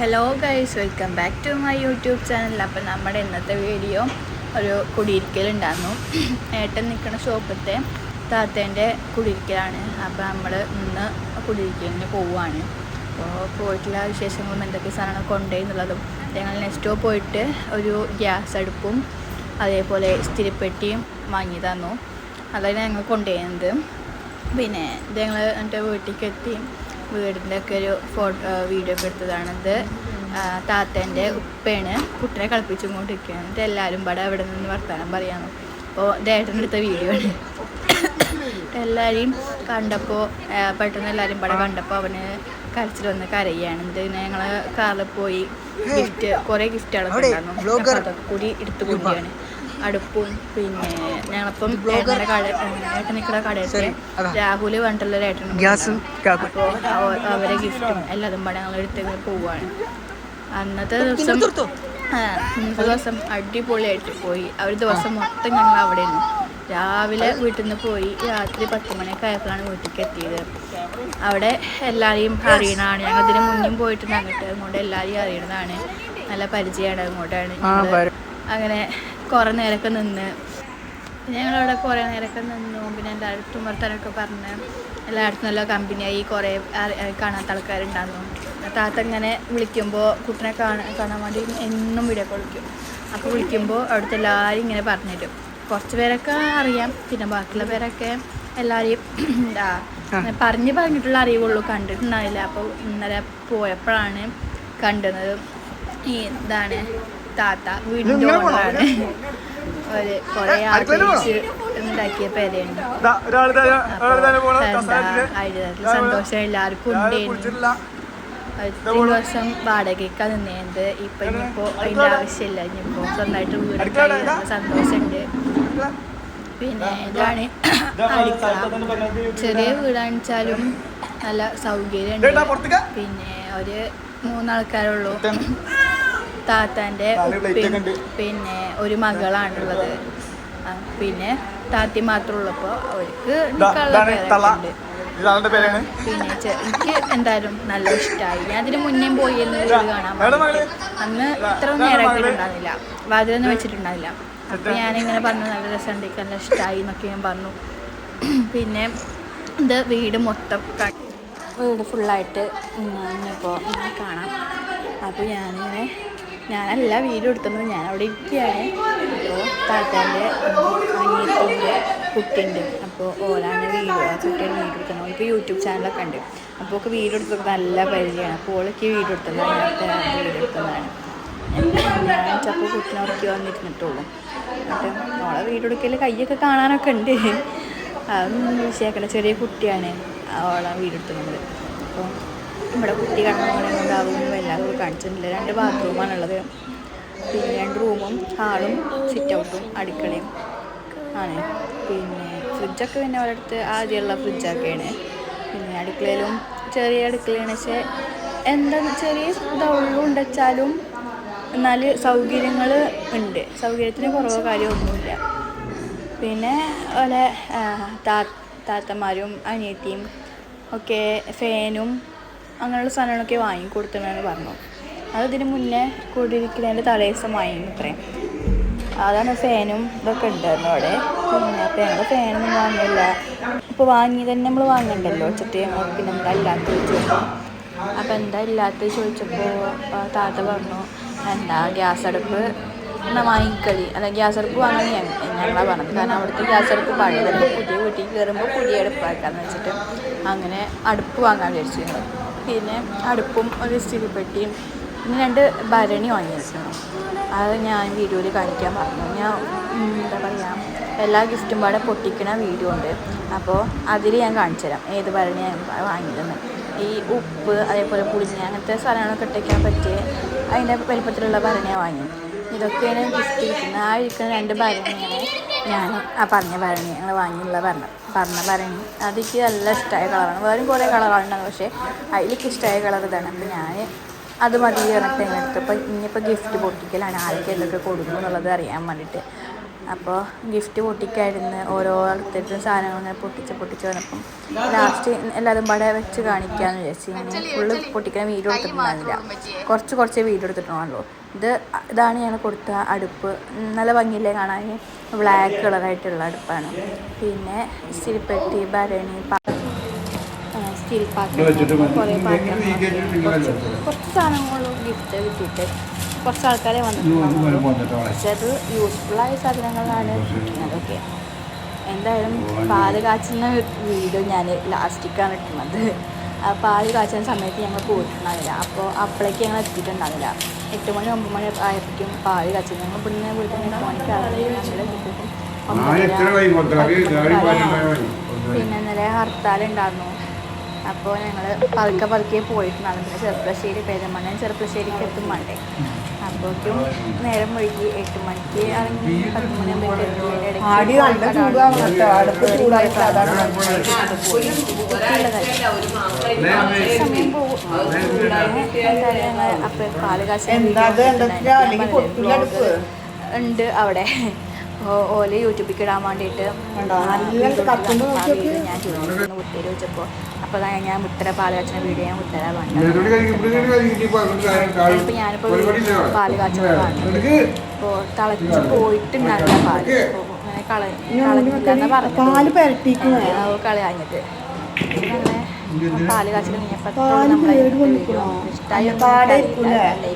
Hello guys welcome back to my YouTube channel അപ്പം നമ്മുടെ ഇന്നത്തെ വീഡിയോ ഒരു കുടിയിരിക്കലുണ്ടായിരുന്നു. ഏട്ടൻ നിൽക്കുന്ന ഷോപ്പത്തെ താത്തേന്റെ കുടിയിരിക്കലാണ്. അപ്പോൾ നമ്മൾ ഇന്ന് കുടിയിരിക്കലിന് പോവുകയാണ്. അപ്പോൾ പോയിട്ടുള്ള വിശേഷങ്ങളും എന്തൊക്കെ സാധനങ്ങൾ കൊണ്ടുപോയി എന്നുള്ളതും ഞങ്ങൾ നെക്സ്റ്റോ പോയിട്ട് ഒരു ഗ്യാസ് അടുപ്പും അതേപോലെ സ്ഥിരപ്പെട്ടിയും വാങ്ങി തന്നു. അതാണ് ഞങ്ങൾ കൊണ്ടുപോയത് പിന്നെ ഞങ്ങൾ എന്റെ വീട്ടിലേക്ക് എത്തി. വീടിന്റെ ഒക്കെ ഒരു ഫോട്ടോ വീഡിയോ ഒക്കെ എടുത്തതാണ്. ഇത് താത്തേന്റെ ഉപ്പയാണ് കുട്ടനെ കളിപ്പിച്ചും കൊണ്ടിരിക്കുകയാണ് എന്നിട്ട് എല്ലാവരും ഇവിടെ അവിടെ നിന്ന് വർത്തമാനം പറയാന്നു അപ്പോൾ ദേട്ടനെടുത്ത എടുത്ത വീഡിയോ ആണ്. എല്ലാവരെയും കണ്ടപ്പോൾ പെട്ടെന്ന് എല്ലാവരും ഇവിടെ കണ്ടപ്പോൾ അവന് കരച്ചിൽ വന്ന് കരയാണ് ഇത് ഞങ്ങൾ കാറിൽ പോയി ഗിഫ്റ്റ് കുറേ ഗിഫ്റ്റുകളൊക്കെ ഉണ്ടായിരുന്നു. അതൊക്കെ കൂടി എടുത്തു കൊണ്ടുപോയാണ് അടുപ്പും പിന്നെ ഞങ്ങളിപ്പം ഏട്ടൻ നിൽക്കുന്ന കടയത്തെ രാഹുൽ പറഞ്ഞിട്ടുള്ള ഏട്ടനും ഗ്യാസും. അപ്പോൾ അവരെ ഗിഫ്റ്റും എല്ലാതും പാടെ ഞങ്ങൾ എടുത്ത് പോവാണ്. അന്നത്തെ ദിവസം ഇന്നത്തെ ദിവസം അടിപൊളിയായിട്ട് പോയി. ആ ഒരു ദിവസം മൊത്തം ഞങ്ങൾ അവിടെ ഇരുന്നു രാവിലെ വീട്ടിൽ നിന്ന് പോയി രാത്രി പത്ത് മണിയൊക്കെ ആയപ്പോഴാണ് വീട്ടിലേക്ക് എത്തിയത്. അവിടെ എല്ലാവരെയും അറിയണതാണ്. ഞങ്ങൾ ഇതിന് മുന്നും പോയിട്ടുണ്ട്. അങ്ങോട്ട് അതുകൊണ്ട് എല്ലാവരെയും അറിയണതാണ്. നല്ല പരിചയമാണ് അങ്ങോട്ടാണ് അങ്ങനെ കുറേ നേരമൊക്കെ നിന്ന്. ഞങ്ങളവിടെ കുറേ നേരമൊക്കെ നിന്നു. പിന്നെ എന്റെ അടുത്തും വർത്താനൊക്കെ പറഞ്ഞ് എല്ലായിടത്തും നല്ല കമ്പനിയായി കുറേ കാണാത്ത ആൾക്കാരുണ്ടായിരുന്നു. താത്ത ഇങ്ങനെ വിളിക്കുമ്പോൾ കുട്ടനെ കാണാൻ കാണാൻ വേണ്ടി എന്നും വീഡിയോ കോൾ വിളിക്കും അപ്പോൾ വിളിക്കുമ്പോൾ അവിടുത്തെ എല്ലാവരും ഇങ്ങനെ പറഞ്ഞു തരും കുറച്ച് പേരൊക്കെ അറിയാം. പിന്നെ ബാക്കിയുള്ള പേരൊക്കെ എല്ലാവരെയും എന്താ പറഞ്ഞ് പറഞ്ഞിട്ടുള്ള അറിവുള്ളൂ. കണ്ടിട്ടുണ്ടാവില്ല അപ്പോൾ ഇന്നലെ പോയപ്പോഴാണ് കണ്ടത്. ഈ ഇതാണ്. താത്ത വീടിന്റെ ഓണറാണ് ഒരു കുറേ ആഗ്രഹിച്ച് ഉണ്ടാക്കിയ. എന്താ സന്തോഷം എല്ലാവർക്കും ഉണ്ടായിരുന്നു. ഇത്രയും ദിവസം വാടകയ്ക്കാ നിന്നത് ഇപ്പൊ ഇനിയിപ്പോ അതിന്റെ ആവശ്യമില്ല. ഇനിയിപ്പോ സ്വന്തമായിട്ട് വീടൊക്കെ സന്തോഷമുണ്ട്. പിന്നെ ഇതാണ് അടുക്കള. ചെറിയ വീടാണിച്ചാലും നല്ല സൗകര്യമുണ്ട്. പിന്നെ ഒരു മൂന്നാൾക്കാരുള്ളൂ താത്താന്റെ ഉണ്ട്. പിന്നെ ഒരു മകളാണുള്ളത്. പിന്നെ താത്തി മാത്രമേ ഉള്ളപ്പോൾ അവർക്ക് പിന്നെ എനിക്ക് എന്തായാലും നല്ല ഇഷ്ടമായി. ഞാൻ അതിന് മുന്നേ പോയി എന്ന് വീട് കാണാൻ? അന്ന് ഇത്ര? ഉണ്ടായിരുന്നില്ല. വാതിലൊന്നും വെച്ചിട്ടുണ്ടായില്ല അപ്പം ഞാനിങ്ങനെ പറഞ്ഞു നല്ല രസം നല്ല ഇഷ്ടമായി എന്നൊക്കെ ഞാൻ പറഞ്ഞു. പിന്നെ ഇത് വീട് മൊത്തം വീട് ഫുള്ളായിട്ട് ഇന്നിപ്പോൾ കാണാം. അപ്പോൾ ഞാനിങ്ങനെ ഞാനല്ല വീഡിയോ എടുത്തത് ഞാൻ അവിടെ ഇരിക്കുകയാണ്. അപ്പോൾ താത്താന്റെ അനിയത്തിന്റെ കുട്ടിയുണ്ട്. അപ്പോൾ ഓലാണ് വീഡിയോ ആ കുട്ടിയുടെ വീഡിയോ എടുക്കുന്നത്. ഓൾക്ക് യൂട്യൂബ് ചാനലൊക്കെ ഉണ്ട്. അപ്പോൾ ഒക്കെ വീഡിയോ എടുത്തത് നല്ല പരിചയമാണ്. അപ്പോൾ ഓളൊക്കെ വീഡിയോ എടുത്തത് അതിനകത്ത് വീഡിയോ എടുത്തതാണ്. ഞാൻ ചപ്പോൾ വന്നിരുന്നിട്ടുള്ളൂ. എന്നിട്ട് ഓളെ വീഡിയോ എടുക്കൽ കയ്യൊക്കെ കാണാനൊക്കെ ഉണ്ട്. അതൊന്നും വിഷയമാക്കണ്ട. ചെറിയ കുട്ടിയാണ് ഓളെ വീഡിയോ എടുക്കുന്നത്. അപ്പോൾ നമ്മുടെ കുട്ടി കടന്നുകൊണ്ടാവും എല്ലാവരും കാണിച്ചിട്ടില്ല രണ്ട് ബാത്റൂമാണുള്ളത്. പിന്നെ രണ്ട് റൂമും ഹാളും സിറ്റ് ഔട്ടും അടുക്കളയും ആണ്. പിന്നെ ഫ്രിഡ്ജൊക്കെ പിന്നെ ഒരിടത്ത് ആദ്യമുള്ള ഫ്രിഡ്ജൊക്കെയാണ്. പിന്നെ അടുക്കളയിലും ചെറിയ അടുക്കളയാണ്. പക്ഷേ എന്താ ചെറിയ ഇതുള്ളൂ ഉണ്ടെച്ചാലും എന്നാൽ സൗകര്യങ്ങൾ ഉണ്ട്. സൗകര്യത്തിന് കുറവ് കാര്യമൊന്നുമില്ല പിന്നെ ഓലെ താ താത്തമാരും അനിയത്തിയും ഒക്കെ ഫാനും അങ്ങനെയുള്ള സാധനങ്ങളൊക്കെ വാങ്ങിക്കൊടുത്തണമെന്ന് പറഞ്ഞു. അത് ഇതിന് മുന്നേ കൂടിയിരിക്കുന്നതിന്റെ തലേദിവസം വാങ്ങി അത്രയും അതാണ് ഫാനും ഇതൊക്കെ ഉണ്ടായിരുന്നു അവിടെ. പിന്നെ അപ്പോൾ ഞങ്ങൾ ഫാനൊന്നും വാങ്ങില്ല ഇപ്പോൾ വാങ്ങി തന്നെ നമ്മൾ വാങ്ങണ്ടല്ലോ ഉച്ചത്തെ പിന്നെ എന്താ ഇല്ലാത്ത ചോദിച്ചു അപ്പോൾ എന്താ ഇല്ലാത്തത് ചോദിച്ചപ്പോൾ താത്ത പറഞ്ഞു എന്താ ഗ്യാസ് അടുപ്പ് എന്നാൽ വാങ്ങിക്കളി. അല്ല ഗ്യാസ് അടുപ്പ് ഞങ്ങൾ ഞങ്ങളാണ് പറഞ്ഞത്. കാരണം അവിടുത്തെ ഗ്യാസ് അടുപ്പ് പഴയതല്ല പുതിയ വീട്ടിൽ കയറുമ്പോൾ പുതിയ അടുപ്പാക്കാന്ന് വെച്ചിട്ട് അങ്ങനെ അടുപ്പ് വാങ്ങാൻ വിചാരിച്ചു ഞങ്ങൾ പിന്നെ അടുപ്പും ഒരു സ്റ്റീൽ പെട്ടിയും പിന്നെ രണ്ട് ഭരണി വാങ്ങി വെച്ചിരുന്നു അത് ഞാൻ വീഡിയോയിൽ കാണിക്കാൻ പറഞ്ഞു. ഞാൻ എന്താ പറയുക എല്ലാ ഗിഫ്റ്റും പാടെ പൊട്ടിക്കണ വീഡിയോ ഉണ്ട്. അപ്പോൾ അതിൽ ഞാൻ കാണിച്ചു തരാം. ഏത് ഭരണി വാങ്ങിയതെന്ന്. ഈ ഉപ്പ് അതേപോലെ പുളിഞ്ഞ അങ്ങനത്തെ സാധനങ്ങളൊക്കെ ഇട്ടേക്കാൻ പറ്റിയ അതിന്റെ വലിപ്പത്തിലുള്ള ഭരണിയാണ് വാങ്ങി ഇതൊക്കെയാണ് ഗിഫ്റ്റ് കിട്ടുന്നത് ആ ഇരിക്കുന്ന രണ്ട് ഭരണിയാണ് ഞാൻ ആ പറഞ്ഞ ഭരണി ഞങ്ങൾ വാങ്ങിയുള്ള ഭരണം. പറഞ്ഞ ഭരണി അതിക്ക് നല്ല ഇഷ്ടമായ കളറാണ് വേറെയും കുറേ കളറാണ് പക്ഷേ അതിലേക്ക് ഇഷ്ടമായ കളർ ഇതാണ്. അപ്പോൾ ഞാൻ അത് മതി പറഞ്ഞിട്ട് എടുത്തപ്പോൾ ഇനിയിപ്പോൾ ഗിഫ്റ്റ് പൊട്ടിക്കലാണ് ആരൊക്കെ എന്തൊക്കെ കൊടുക്കും അറിയാൻ വേണ്ടിയിട്ട് അപ്പോൾ ഗിഫ്റ്റ് പൊട്ടിക്കായിരുന്നു ഓരോ അടുത്തടുത്തും സാധനങ്ങൾ ഇങ്ങനെ പൊട്ടിച്ച് പൊട്ടിച്ച് വന്നപ്പം ലാസ്റ്റ് എല്ലാവരും പാടെ വെച്ച് കാണിക്കാമെന്ന് വിചാരിച്ചു ഫുള്ള് പൊട്ടിക്കാൻ വീഡിയോ എടുത്തിട്ടുണ്ടായിരുന്നില്ല. കുറച്ച് കുറച്ച് വീഡിയോ എടുത്തിട്ടുള്ളൂ ഇത് ഇതാണ് ഞാൻ കൊടുത്ത അടുപ്പ്. നല്ല ഭംഗിയില്ലേ കാണാൻ? ബ്ലാക്ക് കളറായിട്ടുള്ള അടുപ്പാണ്. പിന്നെ ഇസ്തിരിപ്പെട്ടി ഭരണി സ്റ്റിൽ പാത്രം കുറേ പാത്രങ്ങളൊക്കെ. കുറച്ച് കുറച്ച് സാധനങ്ങളും ഗിഫ്റ്റ് കിട്ടിയിട്ട് കുറച്ച് ആൾക്കാരെ വന്നിട്ടുണ്ട് പക്ഷെ അത് യൂസ്ഫുള്ളായ സാധനങ്ങളാണ് അതൊക്കെ എന്തായാലും പാൽ കാച്ചുന്ന വീഡിയോ ഞാൻ ലാസ്റ്റിക്കാണ് ഇട്ടുന്നത് ആ പാൽ കാച്ചുന്ന സമയത്ത് ഞങ്ങൾ പോയിട്ടുണ്ടാവില്ല അപ്പോൾ അപ്പോഴേക്ക് ഞങ്ങൾ എത്തിയിട്ടുണ്ടാവില്ല എട്ട് മണി ഒമ്പത് മണി ആയപ്പോഴേക്കും പാൽ കാച്ചു ഞങ്ങൾ ഇവിടുന്ന് വീട്ടിൽ എത്തിയപ്പോഴേക്കും പിന്നെ ഇന്നലെ ഹർത്താൽ ഉണ്ടായിരുന്നു. അപ്പോൾ ഞങ്ങൾ പതുക്കെ പതുക്കെ പോയിട്ടുണ്ടായിരുന്നു. പിന്നെ ചെറുപ്പശ്ശേരി പെരുമണ്ണ ചെറുപ്പശ്ശേരിക്ക് എത്തും വേണ്ടേ അപ്പോഴേക്കും നേരം വൈകി എട്ട് മണിക്ക് പത്ത് സമയം പോകും എന്തായാലും ഞങ്ങൾ പാൽ കാശ് അല്ലെങ്കിൽ അടുപ്പ്? ഉണ്ട് അവിടെ. ഓൽ യൂട്യൂബിൽ ഇടാൻ വേണ്ടിയിട്ട് ഞാൻ മുട്ടയിൽ വെച്ചപ്പോൾ അപ്പോൾ ഞാൻ മുത്തര പാൽ കാച്ചുന്ന വീഡിയോ ഞാൻ മുത്തര ഇപ്പം ഞാനിപ്പോൾ പാൽ കാച്ചുന്ന കാണുന്നത് അപ്പോൾ തിളച്ച് പോയിട്ടുണ്ടാകില്ല പാൽ. കള കളഞ്ഞില്ലെന്ന് പറഞ്ഞു പാൽ അങ്ങനെ കാച്ചിൽ കഴിഞ്ഞപ്പോൾ ഇഷ്ടമായി?